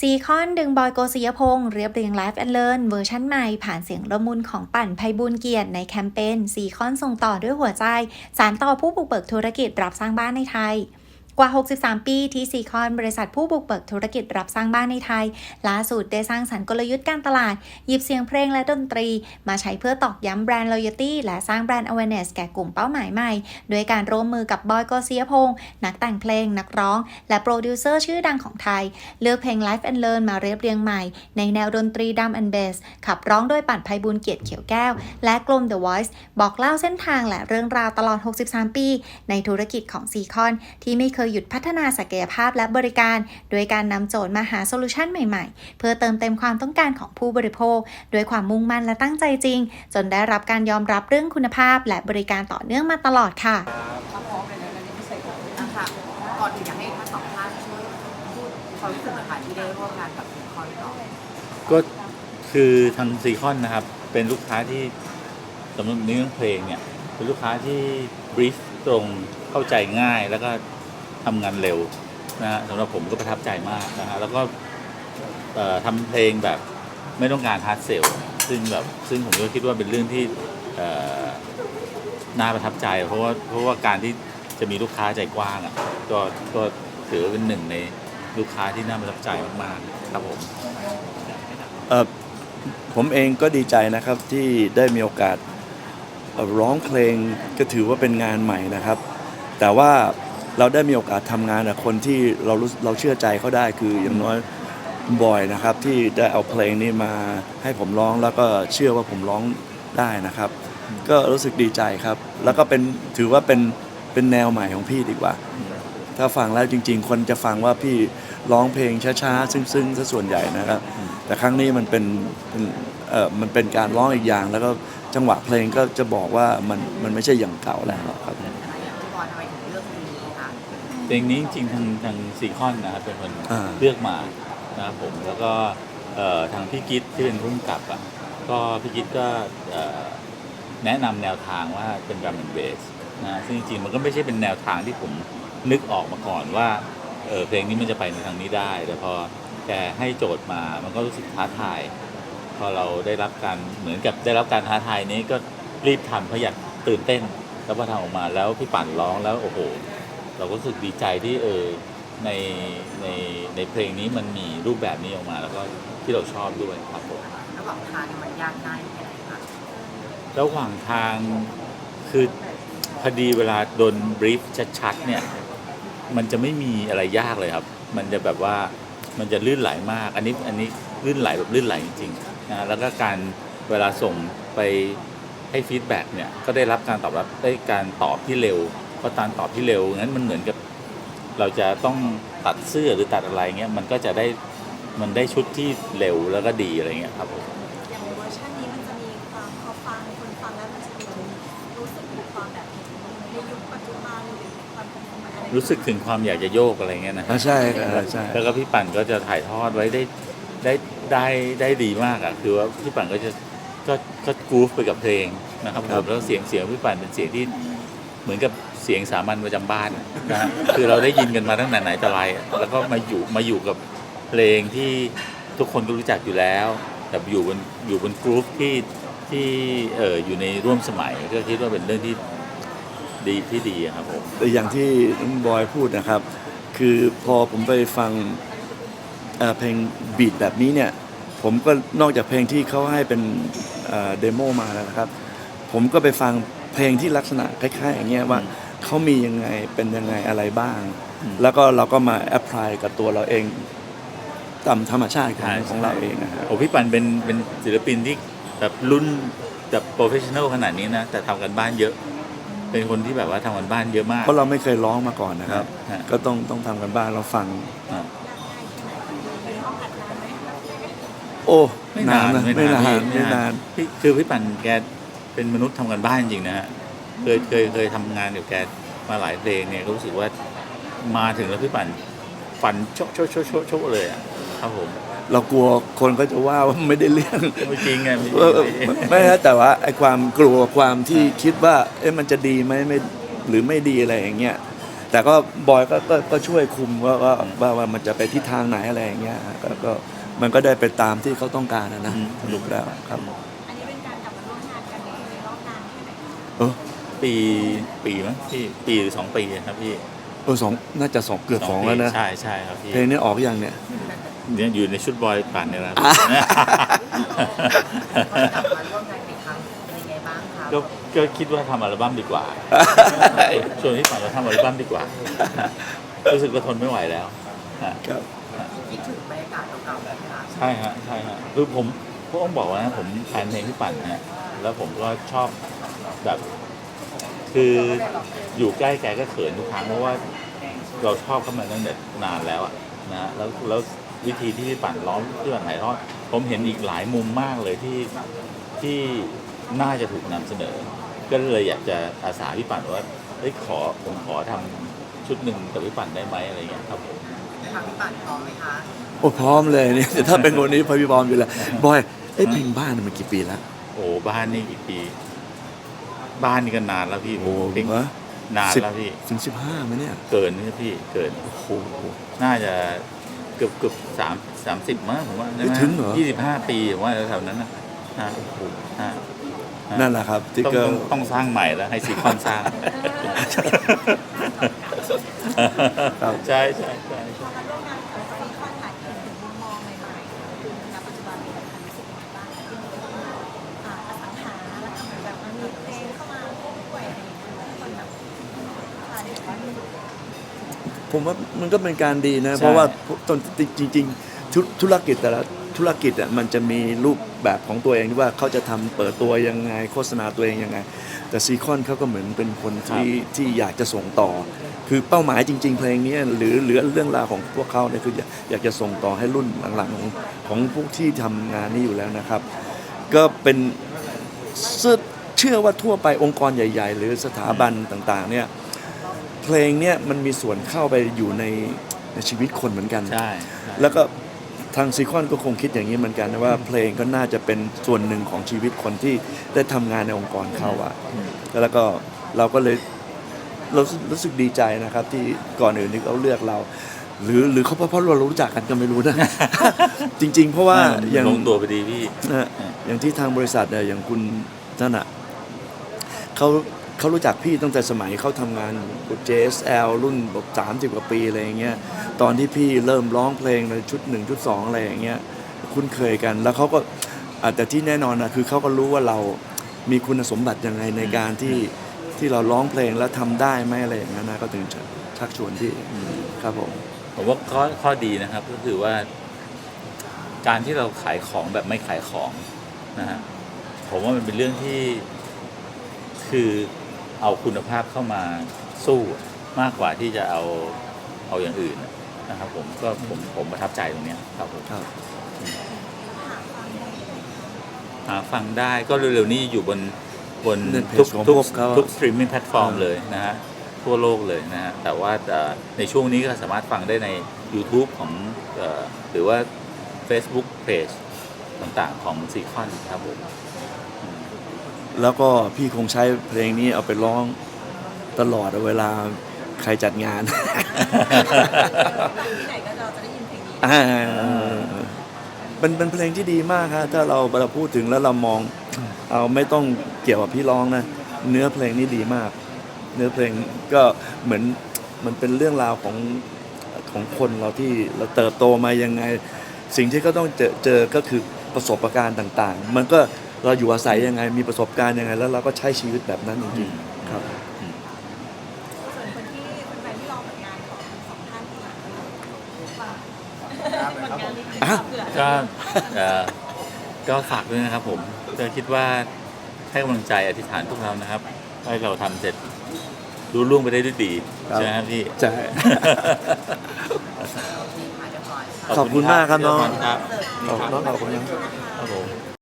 ซีคอนดึงบอยโกศิยพงศ์เรียบเรียงไลฟ์แอนเลิร์นเวอร์ชันใหม่ ผ่านเสียงละมุนของปั่นภัยบุญเกียรติในแคมเปญซีคอนส่งต่อด้วยหัวใจ สารต่อผู้บุกเบิกธุรกิจรับสร้างบ้านในไทย กว่า 63 ปีที่ซีคอนบริษัทผู้บุกเบิกธุรกิจรับสร้างบ้านในไทยล่าสุดได้สร้างสรรค์กลยุทธ์การตลาด หยิบเสียงเพลงและดนตรี มาใช้เพื่อตอกย้ำแบรนด์ loyalty และสร้างแบรนด์ awareness แก่กลุ่มเป้าหมายใหม่ โดยการร่วมมือกับบอยโกศิยพงษ์นักแต่งเพลง นักร้อง และโปรดิวเซอร์ชื่อดังของไทย เลือกเพลง Life and Learn มาเรียบเรียงใหม่ ในแนวดนตรีดัมแอนเบสขับร้องโดยปั่นภัยบุญเกียรติเขียวแก้ว และกลม The Voice บอกเล่าเส้นทางและเรื่องราวตลอด 63 ปี ในธุรกิจของซีคอนที่ไม่เคยหยุดพัฒนาศักยภาพและบริการ โดยการนำโจทย์มาหาโซลูชันใหม่ๆ เพื่อเติมเต็มความต้องการของผู้บริโภค ด้วยความมุ่งมั่นและตั้งใจจริง จนได้รับการยอมรับเรื่องคุณภาพ และบริการต่อเนื่องมาตลอดค่ะครับพร้อมในในพิเศษนะคะก่อนอื่นอยากให้ทั้งสองท่านช่วยพูดความรู้สึกหน่อยค่ะที่ได้ร่วมงานกับซิงคอนต่อก็คือทางซีคอนนะครับ เป็นลูกค้าที่สำหรับในเรื่องเพลงเนี่ยเป็นลูกค้าที่บรีฟตรงเข้าใจง่ายแล้วก็ ทำงานเร็วนะฮะสำหรับผมก็ประทับใจมากนะฮะแล้วก็เอ่อทำเพลงแบบไม่ต้องการฮาร์ดเซลซึ่งแบบซึ่งผมก็คิดว่าเป็นเรื่องที่เอ่อน่าประทับใจ เพราะว่าเพราะว่าการที่จะมีลูกค้าใจกว้างอะก็ก็ถือว่าเป็นหนึ่งในลูกค้าที่น่าประทับใจมากๆครับผม เอ่อผมเองก็ดีใจนะครับที่ได้มีโอกาสเอ่อร้องเพลงก็ถือว่าเป็นงานใหม่นะครับ แต่ว่า เราได้มีโอกาสทำงานกับคนที่เรารู้เราเชื่อใจเขาได้คืออย่างน้อยบอยนะครับ ที่ได้เอาเพลงนี้มาให้ผมร้องแล้วก็เชื่อว่าผมร้องได้นะครับ ก็รู้สึกดีใจครับ แล้วก็เป็นถือว่าเป็นเป็นแนวใหม่ของพี่ดีกว่า ถ้าฟังแล้วจริง ๆ คนจะฟังว่าพี่ร้องเพลงช้าๆซึ้งๆซะส่วนใหญ่นะครับ แต่ครั้งนี้มันเป็นเป็นเออมันเป็นการร้องอีกอย่าง แล้วก็จังหวะเพลงก็จะบอกว่ามันมันไม่ใช่อย่างเก่าแล้วครับ เพลงนี้จริงๆทางทางซีคอนนะครับเป็นคนอ่า เลือกมานะครับผมแล้วก็เอ่อทางพี่กิตที่เป็นผู้กำกับอะก็พี่กิตก็เอ่อแนะนำแนวทางว่าเป็นดรัมแอนเบสนะซึ่งจริงๆมันก็ไม่ใช่เป็นแนวทางที่ผมนึกออกมาก่อนว่าเออเพลงนี้มันจะไปในทางนี้ได้ แต่พอแกให้โจทย์มามันก็รู้สึกท้าทาย พอเราได้รับการเหมือนกับได้รับการท้าทายนี้ก็รีบทำเพราะอยากตื่นเต้น แล้วพอทำออกมาแล้วพี่ปั่นร้องแล้วโอ้โห เราก็รู้สึกดีใจที่เออในในในเพลงนี้มันมีรูปแบบนี้ออกมา แล้วก็ที่เราชอบด้วยครับผมระหว่างทางเนี่ยมันยากง่ายแค่ไหนคะระหว่างทางคือพอดีเวลาโดนบรีฟชัดๆเนี่ยมันจะไม่มีอะไรยากเลยครับ มันจะแบบว่ามันจะลื่นไหลมาก อันนี้อันนี้ลื่นไหลแบบลื่นไหลจริงๆนะแล้วก็การเวลาส่งไปให้ฟีดแบ็กเนี่ยก็ได้รับการตอบรับได้การตอบที่เร็วเพ ราะการตอบที่เร็วงั้นมันเหมือนกับเราจะต้องตัดเสื้อหรือตัดอะไรเงี้ยมันก็จะได้มันได้ชุดที่เร็วแล้วก็ดีอะไรเงี้ยครับผมอย่างเวอร์ชันนี้มันจะมีความพอฟังคนฟังแล้วมันจะมีรู้สึกถึงความแบบในยุคปัจจุบันหรือความเป็นสมัยอะไรรู้สึกถึงความอยากจะโยกอะไรเงี้ยนะอ่าใช่ครับใช่แล้วก็พี่ปั่นก็จะถ่ายทอดไว้ได้ได้ได้ได้ดีมากอะคือว่าพี่ปั่นก็จะก็ก็กรูฟไปกับเพลงนะครับผมแล้วเสียงเสียงพี่ปั่นเป็นเสียงที่เหมือนกับ เสียงสามัญประจำบ้านนะฮะคือเราได้ยินกันมาตั้งแต่ไหนแต่ไรอะแล้วก็มาอยู่มาอยู่กับเพลงที่ทุกคนก็รู้จักอยู่แล้ว แต่อยู่บนอยู่บนกรูฟที่ที่เอออยู่ในร่วมสมัยก็คิดว่าเป็นเรื่องที่ดีที่ดีอะครับผม แต่อย่างที่น้องบอยพูดนะครับ คือพอผมไปฟังเอ่อเพลงบีทแบบนี้เนี่ย ผมก็นอกจากเพลงที่เขาให้เป็นเดโมมาแล้วนะครับ ผมก็ไปฟังเพลงที่ลักษณะคล้ายๆอย่างเงี้ยว่า เขามียังไงเป็นยังไงอะไรบ้างอืมแล้วก็เราก็มาแอพพลายกับตัวเราเองตามธรรมชาติของใช่ของเราเองนะครับโอ้พี่ปันเป็นเป็นศิลปินที่แบบรุ่นแบบโปรเฟชชั่นอลขนาดนี้นะ แต่ทำกันบ้านเยอะ เป็นคนที่แบบว่าทำกันบ้านเยอะมาก เพราะเราไม่เคยร้องมาก่อนนะครับ ฮะ ก็ต้องต้องทำกันบ้านเราฟัง อะ โอ้ไม่นานนะไม่ไม่นานนานพี่ไม่นาน พี่คือพี่ปันแกเป็นมนุษย์ทำกันบ้านจริงนะฮะ เคยเคยเคยทำงานกับแกมาหลายเพลงเนี่ยก็รู้สึกว่ามาถึงแล้วพี่ปันฟันโชะโชะโชะโชะโชะเลยอะครับผม เรากลัวคนก็จะว่าว่าไม่ได้เรื่องไม่จริงไงไม่จริงเออเออไม่ฮะแต่ว่าไอ้ความกลัวความที่คิดว่า เอ๊ะมันจะดีไหมไม่หรือไม่ดีอะไรอย่างเงี้ยแต่ก็บอยก็ก็ก็ช่วยคุมว่าว่าว่าว่ามันจะไปทิศทางไหนอะไรอย่างเงี้ยก็ก็มันก็ได้ไปตามที่เขาต้องการนะนะสรุปแล้วครับ อันนี้เป็นการกลับมาร่วมงานกันในในรอบนานแค่ไหนคะ เออ ปีปีมั้งพี่ปีหรือสองปีครับพี่เออสองน่าจะสองเกือบสองปีแล้วนะ ใช่ใช่ครับพี่เพลงนี้ออกยังเนี่ยเนี่ยอยู่ในชุดบอยปั่นเนี่ยแหละพอกลับมาร่วมงานอีกครั้งเป็นยังไงบ้างคะก็ก็คิดว่าทำอัลบั้มดีกว่าชวนพี่ปั่นเราทำอัลบั้มดีกว่า รู้สึกว่าทนไม่ไหวแล้วอะครับคิดถึงบรรยากาศเก่าๆไหมคะใช่ฮะใช่ฮะคือผมก็ต้องบอกว่านะผมแฟนเพลงพี่ปั่นเนี่ยแล้วผมก็ชอบแบบ คืออยู่ใกล้แกก็เขินทุกครั้งเพราะว่าเราชอบเขามาตั้งแต่นานแล้วอะนะฮะแล้วแล้ววิธีที่พี่ปั่นร้องที่ปั่นถ่ายทอดผมเห็นอีกหลายมุมมากเลยที่ที่น่าจะถูกนำเสนอ ก็เลยอยากจะอาสาพี่ปั่นว่าเฮ้ยขอผมขอทำชุดหนึ่งกับพี่ปั่นได้ไหมอะไรเงี้ยครับผมทางพี่ปั่นพร้อมไหมคะโอ้พร้อมเลยเนี่ยแต่ถ้าเป็นคนนี้พอพี่บอมอยู่แล้วบอยเอ้ยเพลงบ้านมันกี่ปีแล้วโอ้บ้านนี่กี่ปี บ้านนี่ก็นานแล้วพี่โอ้เพลงวะนานสิบแล้วพี่ ถึงสิบห้าไหมเนี่ยเกินนี่พี่เกิน โอ้โห น่าจะเกือบเกือบสามสามสิบมั้งผมว่าไม่ถึงเหรอ ยี่สิบห้าปีผมว่าแถวๆนั้นนะฮะฮะนั่นแหละครับที่ต้องก็ ต้องต้องสร้างใหม่แล้วให้ซีคอนสร้าง ครับ ใช่ใช่ใช่ ผมว่ามันก็เป็นการดีนะ เพราะว่าตอนจริงๆธุธุรกิจแต่ละธุรกิจอะมันจะมีรูปแบบของตัวเองที่ว่าเขาจะทำเปิดตัวยังไงโฆษณาตัวเองยังไง แต่ซีคอนเขาก็เหมือนเป็นคนที่ที่อยากจะส่งต่อ คือเป้าหมายจริง ๆ เพลงนี้หรือหรือเรื่องราวของพวกเขาเนี่ยคืออยากอยากจะส่งต่อให้รุ่นหลังๆของของพวกที่ทำงานนี้อยู่แล้วนะครับ ก็เป็นเชื่อเชื่อว่าทั่วไปองค์กรใหญ่ ๆ หรือสถาบันต่างๆเนี่ย เพลงเนี่ยมันมีส่วนเข้าไปอยู่ในในชีวิตคนเหมือนกัน ใช่ใช่แล้วก็ทางซีคอนก็คงคิดอย่างนี้เหมือนกันนะว่าเพลงก็น่าจะเป็นส่วนหนึ่งของชีวิตคนที่ได้ทำงานในองค์กรเขาอะแล้วก็เราก็เลยเรารู้สึกรู้สึกดีใจนะครับ ที่ก่อนอื่นที่เขาเลือกเรา หรือหรือเขาเพราะเพราะเรารู้จักกันก็ไม่รู้นะ จริง ๆ เพราะว่าอย่าง ลงตัวไปดีพี่ นะฮะอย่างที่ทางบริษัทเนี่ยอย่างคุณนั่นอะเขา เขารู้จักพี่ตั้งแต่สมัยเขาทำงานกับ JSL รุ่นแบบสามสิบกว่าปีอะไรอย่างเงี้ยตอนที่พี่เริ่มร้องเพลงในชุดหนึ่งชุดสองอะไรอย่างเงี้ยคุ้นเคยกัน แล้วเขาก็อแต่ที่แน่นอนนะคือเขาก็รู้ว่าเรามีคุณสมบัติยังไงในการที่ที่เราร้องเพลงแล้วทำได้ไหมอะไรอย่างเงี้ยนะก็ถึงชักชวนพี่ครับผมผมว่าข้อข้อดีนะครับก็คือว่า การที่เราขายของแบบไม่ขายของนะฮะผมว่ามันเป็นเรื่องที่คือ เอาคุณภาพเข้ามาสู้มากกว่าที่จะเอาเอาอย่างอื่นนะครับ ผมก็ผมผมประทับใจตรงเนี้ยครับผมครับหาฟังได้ก็เร็วๆนี้อยู่บนบนในเพจทุกของทุกพวกเขาทุกสตรีมมิ่งแพลตฟอร์มเออเลยนะฮะทั่วโลกเลยนะฮะแต่ว่าเอ่อในช่วงนี้ก็สามารถฟังได้ใน YouTube ของเอ่อหรือว่า Facebook Page ต่างๆของซีคอนครับผม แล้วก็พี่คงใช้เพลงนี้เอาไปร้องตลอดเวลาใครจัดงาน ที่ไหนก็เราจะได้ยินเพลงนี้อ่าเป็นเป็นเพลงที่ดีมากครับถ้าเราเราพูดถึงแล้วเรามอง เอาไม่ต้องเกี่ยวกับพี่ร้องนะ เนื้อเพลงนี่ดีมาก เนื้อเพลงก็เหมือนมันเป็นเรื่องราวของของคนเราที่เราเติบโตมายังไง สิ่งที่เขาต้องเจอเจอก็คือประสบการณ์ต่าง ๆ มันก็ เราอยู่อาศัยยังไงมีประสบการณ์ยังไง แล้วเราก็ใช้ชีวิตแบบนั้นจริงๆครับ ส่วนคนที่เป็นแฟนที่รอผลงานของสองท่านที่ฝากผลงานนี้อะ เผื่อก็เอ่อก็ฝากด้วยนะครับผมก็คิดว่าให้กำลังใจอธิษฐานพวกเรานะครับ ให้เราทำเสร็จรู้ล่วงไปได้ด้วยดีครับ ใช่ไหมครับพี่ ใช่ที่ผ่านเรียบร้อยขอบคุณมากครับน้องครับขอบน้องขอบคุณนะครับผม